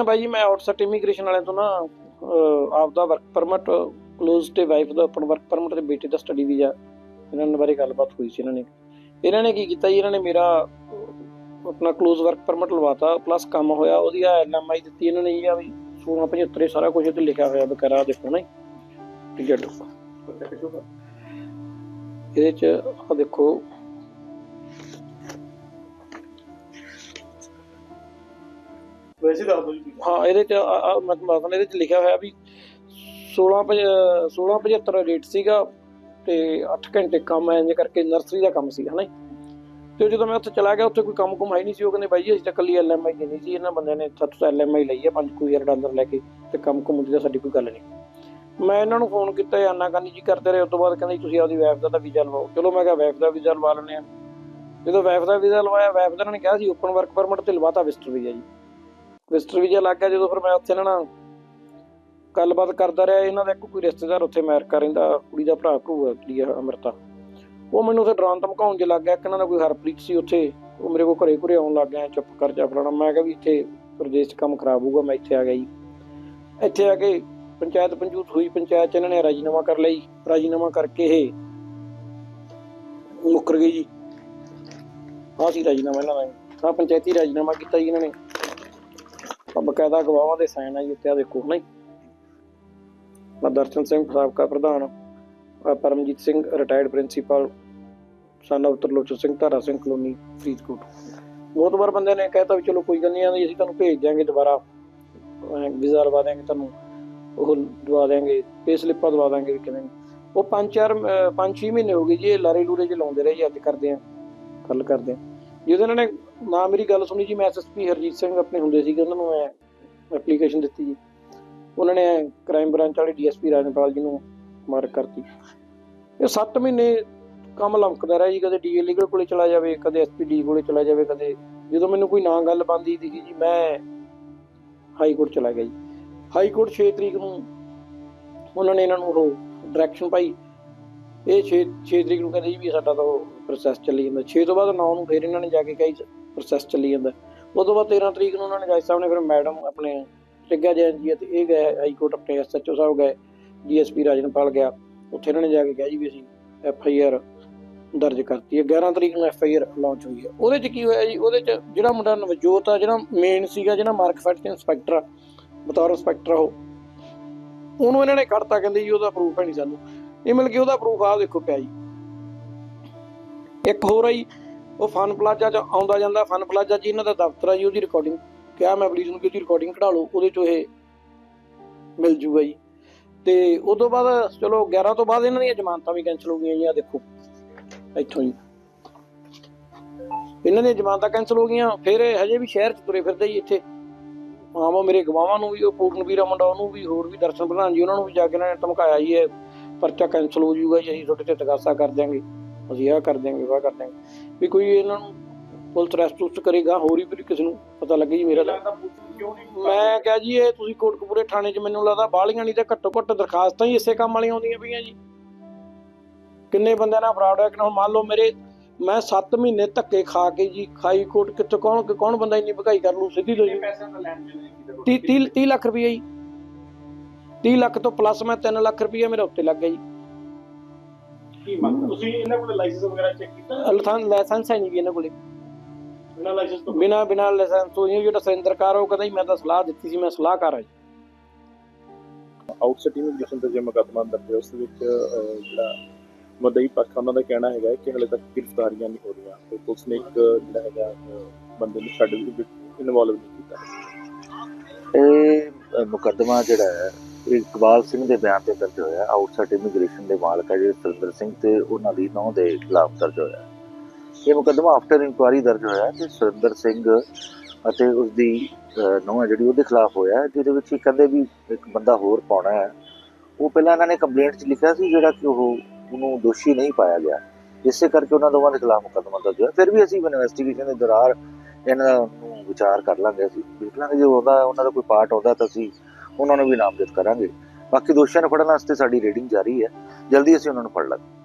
ਕਹਿੰਦਾ ਬਾਈ ਜੀ ਮੈਂ ਆਊਟਸੈਟ ਇਮੀਗ੍ਰੇਸ਼ਨ ਵਾਲਿਆਂ ਤੋਂ ਨਾ ਅਹ, ਆਪਦਾ ਵਰਕ ਪਰਮਿਟ ਕਲੋਜ਼ ਤੇ ਵਾਈਫ ਦਾ ਆਪਣਾ ਵਰਕ ਪਰਮਿਟ ਤੇ ਬੇਟੇ ਦਾ ਸਟੱਡੀ ਵੀਜ਼ਾ ਇਹਨਾਂ ਬਾਰੇ ਗੱਲਬਾਤ ਹੋਈ ਸੀ ਇਹਨਾਂ ਨੇ। ਇਹਨਾਂ ਨੇ ਕੀ ਕੀਤਾ ਜੀ ਇਹਨਾਂ ਨੇ ਮੇਰਾ ਆਪਣਾ ਕਲੋਜ਼ ਵਰਕ ਪਰਮਿਟ ਲਵਾਤਾ ਪਲੱਸ ਕੰਮ ਹੋਇਆ ਉਹਦੀ ਐਲਐਮਆਈ ਦਿੱਤੀ ਇਹਨਾਂ ਨੇ ਜੀ ਆ ਵੀ 1675 ਸਾਰਾ ਕੁਝ ਤੇ ਲਿਖਿਆ ਹੋਇਆ ਬਕਾਰਾ ਦੇਖੋ ਨਾ ਟਿਕਟ ਇਹਦੇ ਚ ਆ ਦੇਖੋ ਵੈਸੇ ਦੱਸ ਦਿਓ ਜੀ ਹਾਂ, ਇਹਦੇ ਚ ਆ- ਆ, ਮੈਂ ਤੁਹਾਨੂੰ ਦੱਸਦਾ, ਇਹਦੇ ਚ ਲਿਖਿਆ ਹੋਇਆ ਵੀ 16 1675 ਰੇਟ ਸੀਗਾ ਤੇ 8 ਘੰਟੇ ਕੰਮ ਐਂ ਜੇ ਕਰਕੇ ਨਰਸਰੀ ਦਾ ਕੰਮ ਸੀ, ਹਨਾ ਜੀ। ਤੇ ਜਦੋਂ ਮੈਂ ਉੱਥੇ ਚਲਾ ਗਿਆ, ਉੱਥੇ ਕੋਈ ਕੰਮ ਕੁਮ ਹੈ ਨਹੀਂ ਸੀ, ਉਹ ਕਹਿੰਦੇ ਬਾਈ ਜੀ, ਅਸੀਂ ਤਾਂ ਕੱਲੀ ਐਲਐਮਆਈ ਦੇਣੀ ਸੀ, ਇਹਨਾਂ ਬੰਦਿਆਂ ਨੇ ਇੱਥੇ ਤੋਂ ਐਲਐਮਆਈ ਲਈ ਹੈ 5000 ਡਾਲਰ ਲੈ ਕੇ ਤੇ ਕੰਮ ਕੁਮ ਦੀ ਤਾਂ ਸਾਡੀ ਕੋਈ ਗੱਲ ਨਹੀਂ। ਮੈਂ ਇਹਨਾਂ ਨੂੰ ਫੋਨ ਕੀਤਾ ਇਹ ਆਨਾਕਾਨੀ ਜੀ ਕਰਦੇ ਰਹੇ ਉਸ ਤੋਂ ਬਾਅਦ ਕਹਿੰਦੇ ਜੀ, ਤੁਸੀਂ ਆਪਦੀ ਵਾਈਫ ਦਾ ਤਾਂ ਵੀਜ਼ਾ ਲਵਾਓ। ਚਲੋ ਮੈਂ ਕਿਹਾ ਵਾਈਫ ਦਾ ਵੀਜ਼ਾ ਲਵਾ ਲੈਣੇ ਆ ਜਦੋਂ ਵਾਈਫ ਦਾ ਵੀਜ਼ਾ ਲਵਾਇਆ ਵਾਈਫ ਦਾ ਇਹਨਾਂ ਨੇ ਕਿਹਾ ਸੀ ਓਪਨ ਵਰਕ ਪਰਮਿਟ ਤੇ ਲਵਾਤਾ ਵਿਜ਼ਟਰ ਵੀਜ਼ਾ ਜੀ। ਵਿਜ਼ਟਰ ਵੀਜ਼ਾ ਲੱਗ ਗਿਆ ਜਦੋਂ ਫਿਰ ਮੈਂ ਉੱਥੇ ਇਹਨਾਂ ਨਾਲ ਗੱਲਬਾਤ ਕਰਦਾ ਰਿਹਾ, ਇਹਨਾਂ ਦਾ ਇੱਕ ਕੋਈ ਰਿਸ਼ਤੇਦਾਰ ਉੱਥੇ ਅਮਰੀਕਾ ਰਹਿੰਦਾ, ਕੁੜੀ ਦਾ ਭਰਾ ਭੂ ਹੈ ਆ ਅਮਰਤਾ। ਉਹ ਮੈਨੂੰ ਉੱਥੇ ਡਰਾਉਣ ਧਮਕਾਉਣ ਜੇ ਲੱਗ ਗਿਆ ਕਿ ਇਹਨਾਂ ਦਾ ਕੋਈ ਹਰਪ੍ਰੀਤ ਸੀ ਉੱਥੇ, ਉਹ ਮੇਰੇ ਕੋਲ ਘਰੇ ਘਰੇ ਆਉਣ ਲੱਗ ਗਿਆ, ਚੁੱਪ ਕਰ ਜਾ ਫਲਾਣਾ। ਮੈਂ ਕਿਹਾ ਵੀ ਇੱਥੇ ਪ੍ਰਦੇਸ਼ 'ਚ ਕੰਮ ਖਰਾਬ ਹੋਊਗਾ, ਮੈਂ ਇੱਥੇ ਆ ਗਿਆ ਜੀ। ਇੱਥੇ ਆ ਕੇ ਪੰਚਾਇਤ ਪੰਜੂਤ ਹੋਈ, ਪੰਚਾਇਤ 'ਚ ਇਹਨਾਂ ਨੇ ਰਾਜੀਨਾਮਾ ਕਰ ਲਈ। ਰਾਜੀਨਾਮਾ ਕਰਕੇ ਇਹ ਮੁੱਕਰ ਗਈ ਜੀ। ਆਹ ਸੀ ਰਾਜੀਨਾਮਾ ਇਹਨਾਂ ਦਾ। ਹਾਂ ਪੰਚਾਇਤੀ ਰਾਜੀਨਾਮਾ ਕੀਤਾ ਜੀ ਇਹਨਾਂ ਨੇ। ਆ ਬਕਾਇਦਾ ਗਵਾਹਾਂ ਦੇ ਸਾਈਨ ਆ ਜੀ ਉੱਤੇ ਆ ਦੇਖੋ ਨਹੀਂ ਆ ਦਰਸ਼ਨ ਸਿੰਘ, ਸਾਬਕਾ ਪ੍ਰਧਾਨ Paramjit Singh retired principal son of Tarlochan Singh, Dhara Singh colony, Faridkot. ਬਹੁਤ ਵਾਰ ਬੰਦੇ ਨੇ ਕਹਿਤਾ ਵੀ ਚਲੋ ਕੋਈ ਗੱਲ ਨਹੀਂ, ਆਂਦੀ ਅਸੀਂ ਤੁਹਾਨੂੰ ਭੇਜ ਦਿਆਂਗੇ ਦੁਬਾਰਾ। ਵੀਜ਼ਾ ਲਵਾ ਦਿਆਂਗੇ ਤੁਹਾਨੂੰ, ਉਹ ਦਵਾ ਦਿਆਂਗੇ ਪੇ ਸਲਿੱਪਾਂ ਦਵਾ ਦਿਆਂਗੇ ਵੀ ਕਿਵੇਂ। ਉਹ ਪੰਜ ਚਾਰ ਅਹ ਪੰਜ ਛੇ ਮਹੀਨੇ ਹੋ ਗਏ ਜੀ ਲਾਰੇ ਲੂਰੇ ਚ ਲਾਉਂਦੇ ਰਹੇ ਜੀ, ਅੱਜ ਕਰਦੇ ਆ ਗੱਲ ਕਰਦੇ ਆ। ਜਦੋਂ ਇਹਨਾਂ ਨੇ ਨਾ ਮੇਰੀ ਗੱਲ ਸੁਣੀ ਜੀ, ਮੈਂ ਐਸਐਸਪੀ ਹਰਜੀਤ ਸਿੰਘ ਆਪਣੇ ਹੁੰਦੇ ਸੀਗੇ, ਉਹਨਾਂ ਨੂੰ ਮੈਂ ਐਪਲੀਕੇਸ਼ਨ ਦਿੱਤੀ ਜੀ। ਉਹਨਾਂ ਨੇ ਕ੍ਰਾਈਮ ਬ੍ਰਾਂਚ ਵਾਲੇ ਡੀਐਸਪੀ ਰਾਜਨਪਾਲ ਜੀ ਨੂੰ ਮਾਰਕ ਕਰਤੀ। ਇਹ 7 ਮਹੀਨੇ ਕੰਮ ਲੰਕਦਾ ਰਿਹਾ ਜੀ, ਕਦੇ ਡੀਏ ਲੀਗਲ ਕੋਲੇ ਚਲਾ ਜਾਵੇ, ਕਦੇ ਐਸਪੀਡੀ ਕੋਲੇ ਚਲਾ ਜਾਵੇ, ਕਦੇ ਜਦੋਂ ਮੈਨੂੰ ਕੋਈ ਨਾ ਗੱਲ ਬੰਦੀ ਦਿਖੀ ਜੀ, ਮੈਂ ਹਾਈ ਕੋਰਟ ਚਲਾ ਗਿਆ ਜੀ। ਹਾਈ ਕੋਰਟ 6 ਤਰੀਕ ਨੂੰ ਉਹਨਾਂ ਨੇ ਇਹਨਾਂ ਨੂੰ ਉਹ ਡਾਇਰੈਕਸ਼ਨ ਪਾਈ। ਇਹ 6 6 ਤਰੀਕ ਨੂੰ ਕਹਿੰਦੇ ਜੀ ਵੀ ਸਾਡਾ ਤਾਂ ਉਹ ਪ੍ਰੋਸੈਸ ਚੱਲੀ ਜਾਂਦਾ। 6 ਤੋਂ ਬਾਅਦ 9 ਨੂੰ ਫਿਰ ਇਹਨਾਂ ਨੇ ਜਾ ਕੇ ਕਹੀ ਪ੍ਰੋਸੈਸ ਚੱਲੀ ਜਾਂਦਾ। ਉਹ ਤੋਂ ਬਾਅਦ 13 ਤਰੀਕ ਨੂੰ ਉਹਨਾਂ ਨੇ ਜੱਜ ਸਾਹਿਬ ਨੇ ਫਿਰ ਮੈਡਮ ਆਪਣੇ ਟਿੱਗਾ ਜੈਨ ਜੀ ਤੇ ਇਹ ਗਏ ਹਾਈ ਕੋਰਟ ਆਪਣੇ ਐਸਐਚਓ ਸਾਹਿਬ ਗਏ ਡੀਐਸਪੀ ਰਾਜਨਪਾਲ ਗਿਆ। ਉੱਥੇ ਇਹਨਾਂ ਨੇ ਜਾ ਕੇ ਕਿਹਾ ਜੀ ਵੀ ਅਸੀਂ ਐਫ ਆਈ ਆਰ ਦਰਜ ਕਰਤੀ ਹੈ। 11 ਤਰੀਕ ਨੂੰ ਐਫ ਆਈ ਆਰ ਲਾਂਚ ਹੋਈ ਹੈ। ਉਹਦੇ ਚ ਕੀ ਹੋਇਆ ਜੀ? ਉਹਦੇ ਚ ਜਿਹੜਾ ਮੁੰਡਾ ਨਵਜੋਤ ਆ, ਜਿਹੜਾ ਮੇਨ ਸੀਗਾ, ਜਿਹੜਾ ਮਾਰਕਫੈਟ ਇੰਸਪੈਕਟਰ ਆ, ਬਤੌਰ ਇੰਸਪੈਕਟਰ ਉਹ। ਉਹਨੂੰ ਇਹਨਾਂ ਨੇ ਕੱਢਤਾ, ਕਹਿੰਦੇ ਜੀ ਉਹਦਾ ਪ੍ਰੂਫ ਹੈ ਨਹੀਂ ਸਾਨੂੰ। ਇਹ ਮਿਲ ਕੇ ਉਹਦਾ ਪ੍ਰੂਫ ਆ ਦੇਖੋ ਪਿਆ ਜੀ। ਇੱਕ ਹੋਰ ਆ ਜੀ, ਉਹ ਫਨ ਪਲਾਜ਼ਾ ਚ ਆਉਂਦਾ ਜਾਂਦਾ, ਫਨ ਪਲਾਜ਼ਾ ਜੀ ਇਹਨਾਂ ਦਾ ਦਫ਼ਤਰ ਆ ਜੀ ਉਹਦੀ ਰਿਕਾਰਡਿੰਗ ਕਿਹਾ ਮੈਂ ਪੁਲਿਸ ਨੂੰ ਕਿ ਉਹਦੀ ਰਿਕਾਰਡਿੰਗ ਕਢਾ ਲਓ, ਉਹਦੇ ਚੋਂ ਇਹ ਮਿਲ ਜੂਗਾ ਜੀ। ਤੇ ਉਸ ਬਾਅਦ ਚਲੋ 11 ਤੋਂ ਬਾਅਦ ਇਹਨਾਂ ਦੀਆਂ ਜ਼ਮਾਨਤਾਂ ਵੀ ਕੈਨਸਲ ਹੋ ਗਈਆਂ ਜੀ ਆ ਦੇਖੋ। ਇੱਥੋਂ ਜੀ। ਇਹਨਾਂ ਦੀਆਂ ਜ਼ਮਾਨਤਾਂ ਕੈਨਸਲ ਹੋ ਗਈਆਂ, ਫਿਰ ਹਜੇ ਵੀ ਸ਼ਹਿਰ ਚ ਤੁਰੇ ਫਿਰਦੇ ਜੀ ਇੱਥੇ। ਆਵਾਂ ਮੇਰੇ ਗਵਾਹਾਂ ਨੂੰ ਵੀ, ਉਹ ਪੂਰਨਵੀਰਾ ਮੁੰਡਾ ਉਹਨੂੰ ਵੀ, ਹੋਰ ਵੀ ਦਰਸ਼ਨ ਪ੍ਰਧਾਨ ਜੀ ਉਹਨਾਂ ਨੂੰ ਵੀ ਜਾ ਕੇ ਇਹਨਾਂ ਨੇ ਧਮਕਾਇਆ ਜੀ, ਇਹ ਪਰਚਾ ਕੈਨਸਲ ਹੋ ਜਾਊਗਾ ਜੀ, ਅਸੀਂ ਤੁਹਾਡੇ ਤੇ ਤਗਾਸਾ ਕਰ ਦਿਆਂਗੇ। ਅਸੀਂ ਆਹ ਕਰ ਦਿਆਂਗੇ ਵਾਹ ਕਰ ਦਿਆਂਗੇ। ਵੀ ਕੋਈ ਇਹਨਾਂ ਨੂੰ ਪੁਲਿਸ ਅਰੈਸਟ ਉਸਟ ਕਰੇਗਾ ਹੋਰ ਹੀ ਵੀ ਕਿਸੇ ਨੂੰ ਪਤਾ ਲੱਗੇ ਜੀ ਮੇਰਾ ਤਾਂ। ਲੱਗਦਾ ਪੁਲਿਸ ਕਿਉਂ ਨਹੀਂ ਮੈਂ ਕਿਹਾ ਜੀ ਇਹ ਤੁਸੀਂ ਕੋਟਕਪੂਰੇ ਥਾਣੇ 'ਚ ਮੈਨੂੰ ਲੱਗਦਾ ਬਾਹਲੀਆਂ ਨਹੀਂ ਤੇ ਘੱਟੋ ਘੱਟ ਦਰਖਾਸਤਾਂ ਹੀ ਇਸੇ ਕੰਮ ਵਾਲੀਆਂ ਆਉਂਦੀਆਂ ਪਈਆਂ ਜੀ। ਕਿੰਨੇ ਬੰਦਿਆਂ ਨਾਲ ਫਰਾਡ ਹੋਇਆ ਕਿ ਹੁਣ ਮੰਨ ਲਓ ਮੇਰੇ ਮੈਂ 7 ਮਹੀਨੇ ਧੱਕੇ ਖਾ ਕੇ ਜੀ ਖਾਈ ਕੋਟ ਕਿੱਥੇ ਕੌਣ ਕੌਣ ਬੰਦਾ ਇੰਨੀ ਭਗਾਈ ਕਰ ਲੂ ਸਿੱਧੀ ਲੋ ਜੀ। ਪੈਸੇ ਦਾ ਲੈਣ ਦੇਣ ਨਹੀਂ ਕੀਤਾ 30 30 30 ਲੱਖ ਰੁਪਏ ਜੀ। 30 ਲੱਖ ਤੋਂ ਪਲੱਸ ਮੈਂ 3 ਲੱਖ ਰੁਪਏ ਮੇਰੇ ਉੱਤੇ ਲੱਗ ਗਿਆ ਜੀ। ਕੀ ਮੰਗ ਤੁਸੀਂ ਇਹਨਾਂ ਕੋਲ ਲਾਇਸੈਂਸ ਵਗੈਰਾ ਚੈੱਕ ਕੀਤਾ? ਲਾਇਸੈਂਸ ਲਾਇਸੈਂਸ ਹੈ ਨਹੀਂ ਜੀ ਇਹਨਾਂ ਕੋਲੇ। ਬਿਨਾਂ ਲਾਇਸੈਂਸ ਤੋਂ? ਬਿਨਾ ਬਿਨਾ ਲਾਇਸੈਂਸ ਤੋਂ ਜੀ ਜਿਹੜਾ ਸੈਂਟਰਕਾਰ ਉਹ ਕਹਿੰਦਾ ਜੀ ਮੈਂ ਤਾਂ ਸਲਾਹ ਦਿੱਤੀ ਸੀ ਮੈਂ ਸਲਾਹਕਾਰ ਹਾਂ ਜੀ। ਆਊਟਸਾਈਡ ਇਮੀਗ੍ਰੇਸ਼ਨ ਤੇ ਜੇ ਮੁਕੱਦਮਾ ਦਰਜ ਹੈ ਉਸ ਵਿੱਚ ਜਿਹੜਾ ਮਦਈ ਪੱਖ ਉਹਨਾਂ ਦਾ ਕਹਿਣਾ ਹੈਗਾ ਕਿ ਹਲੇ ਤੱਕ ਗ੍ਰਿਫਤਾਰੀਆਂ ਨਹੀਂ ਹੋ ਰਹੀਆਂ ਤੇ ਪੁਲਿਸ ਨੇ ਇੱਕ ਜਿਹੜਾ ਹੈਗਾ ਬੰਦੇ ਨੂੰ ਛੱਡ ਵੀ ਇਨਵੋਲਵ ਨਹੀਂ ਕੀਤਾ। ਇਹ ਮੁਕੱਦਮਾ ਜਿਹੜਾ ਹੈ ਇਹ ਇਕਬਾਲ ਸਿੰਘ ਦੇ ਬਿਆਨ ਤੇ ਦਰਜ ਹੋਇਆ ਆਊਟਸਾਈਡ ਇਮੀਗ੍ਰੇਸ਼ਨ ਦੇ ਮਾਲਕ ਹੈ ਜਿਹੜੇ ਸੁਰਿੰਦਰ ਸਿੰਘ ਤੇ ਉਹਨਾਂ ਦੀ ਨੌਂ ਦੇ ਖਿਲਾਫ ਦਰਜ ਹੋਇਆ ਇਹ ਮੁਕੱਦਮਾ ਆਫਟਰ ਇਨਕੁਆਰੀ ਦਰਜ ਹੋਇਆ ਕਿ ਸੁਰਿੰਦਰ ਸਿੰਘ ਅਤੇ ਉਸ ਦੀ ਨੌਂ ਜਿਹੜੀ ਉਹਦੇ ਖਿਲਾਫ ਹੋਇਆ ਜਿਹਦੇ ਵਿੱਚ ਇਹ ਕਹਿੰਦੇ ਵੀ ਇੱਕ ਬੰਦਾ ਹੋਰ ਪਾਉਣਾ ਹੈ। ਉਹ ਪਹਿਲਾਂ ਇਹਨਾਂ ਨੇ ਕੰਪਲੇਂਟ 'ਚ ਲਿਖਿਆ ਸੀ ਜਿਹੜਾ ਕਿ ਉਹ ਉਹਨੂੰ ਦੋਸ਼ੀ ਨਹੀਂ ਪਾਇਆ ਗਿਆ। ਇਸੇ ਕਰਕੇ ਉਹਨਾਂ ਦੋਵਾਂ ਦੇ ਖਿਲਾਫ ਮੁਕੱਦਮਾ ਦਰਜ ਹੋਇਆ। ਫਿਰ ਵੀ ਅਸੀਂ ਇਨਵੈਸਟੀਗੇਸ਼ਨ ਦੇ ਦੌਰਾਨ ਇਹਨਾਂ ਨੂੰ ਵਿਚਾਰ ਕਰ ਲਾਂਗੇ ਅਸੀਂ। ਦੇਖ ਲਾਂਗੇ ਜੇ ਉਹਦਾ ਉਹਨਾਂ ਦਾ ਕੋਈ ਪਾਰਟ ਆਉਂਦਾ ਤਾਂ ਅਸੀਂ ਉਹਨਾਂ ਨੂੰ ਵੀ ਨਾਮਜ਼ਦ ਕਰਾਂਗੇ। ਬਾਕੀ ਦੋਸ਼ੀਆਂ ਨੂੰ ਫੜਨ ਵਾਸਤੇ ਸਾਡੀ ਰੇਡਿੰਗ ਜਾਰੀ ਹੈ। ਜਲਦੀ ਅਸੀਂ ਉਹਨਾਂ ਨੂੰ ਫੜ ਲਾਂਗੇ।